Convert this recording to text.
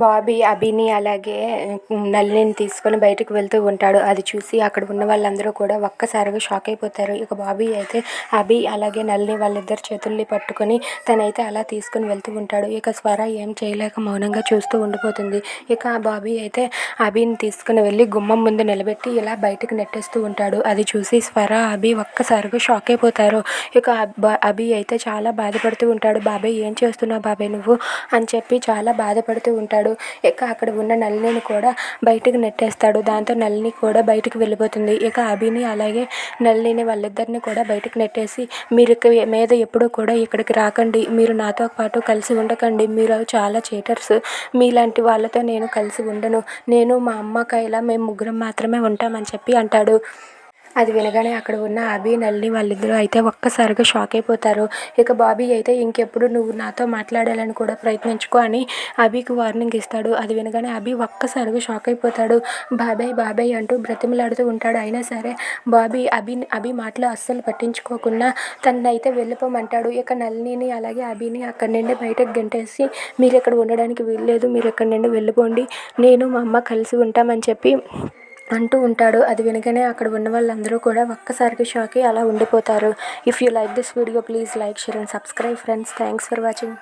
బాబీ అభిని అలాగే నళినిని తీసుకొని బయటకు వెళ్తూ ఉంటాడు. అది చూసి అక్కడ ఉన్న వాళ్ళందరూ కూడా ఒక్కసారిగా షాక్ అయిపోతారు. ఇక బాబీ అయితే అభి అలాగే నళిని వాళ్ళిద్దరి చేతుల్ని పట్టుకొని తనైతే అలా తీసుకొని వెళ్తూ ఉంటాడు. ఇక స్వర ఏం చేయలేక మౌనంగా చూస్తూ ఉండిపోతుంది. ఇక ఆ బాబీ అయితే అభిని తీసుకుని వెళ్ళి గుమ్మం ముందు నిలబెట్టి ఇలా బయటకు నెట్టేస్తూ ఉంటాడు. అది చూసి స్వర అభి ఒక్కసారిగా షాక్ అయిపోతారు. ఇక అభి అయితే చాలా బాధపడుతూ ఉంటాడు. బాబాయ్ ఏం చేస్తున్నావు బాబాయ్ నువ్వు? అని చెప్పి చాలా బాధపడుతూ ఉంటాడు. ఇక అక్కడ ఉన్న నళినిని కూడా బయటకు నెట్టేస్తాడు. దాంతో నళిని కూడా బయటకు వెళ్ళిపోతుంది. ఇక అభిని అలాగే నళిని వాళ్ళిద్దరిని కూడా బయటకు నెట్టేసి మీరు ఇక మీద ఎప్పుడూ కూడా ఇక్కడికి రాకండి. మీరు నాతో పాటు కలిసి ఉండకండి. మీరు చాలా చీటర్స్ మీలాంటి వాళ్ళతో నేను కలిసి ఉండను. నేను మా అమ్మ కైలా మేము ముగ్గురం మాత్రమే ఉంటామని చెప్పి అంటాడు. అది వినగానే అక్కడ ఉన్న అభి నల్లి వాళ్ళిద్దరూ అయితే ఒక్కసారిగా షాక్ అయిపోతారు. ఇక బాబీ అయితే ఇంకెప్పుడు నువ్వు నాతో మాట్లాడాలని కూడా ప్రయత్నించుకో అని అభికి వార్నింగ్ ఇస్తాడు. అది వినగానే అభి ఒక్కసారిగా షాక్ అయిపోతాడు. బాబాయ్ బాబాయ్ అంటూ బ్రతిమలాడుతూ ఉంటాడు. అయినా సరే బాబీ అభి అభి మాటలు అస్సలు పట్టించుకోకుండా తనైతే వెళ్ళిపోమంటాడు. ఇక నల్లిని అలాగే అభిని అక్కడి నుండి బయటకు గంటేసి మీరు ఇక్కడ ఉండడానికి వీల్లేదు. మీరు ఇక్కడి నుండి వెళ్ళిపోండి. నేను మా అమ్మ కలిసి ఉంటామని చెప్పి అంటూ ఉంటాడు. అది వినగానే అక్కడ ఉన్న వాళ్ళందరూ కూడా ఒక్కసారిగా షాక్ అయ్యి అలా ఉండిపోతారు. If you like this video please like share and subscribe friends thanks for watching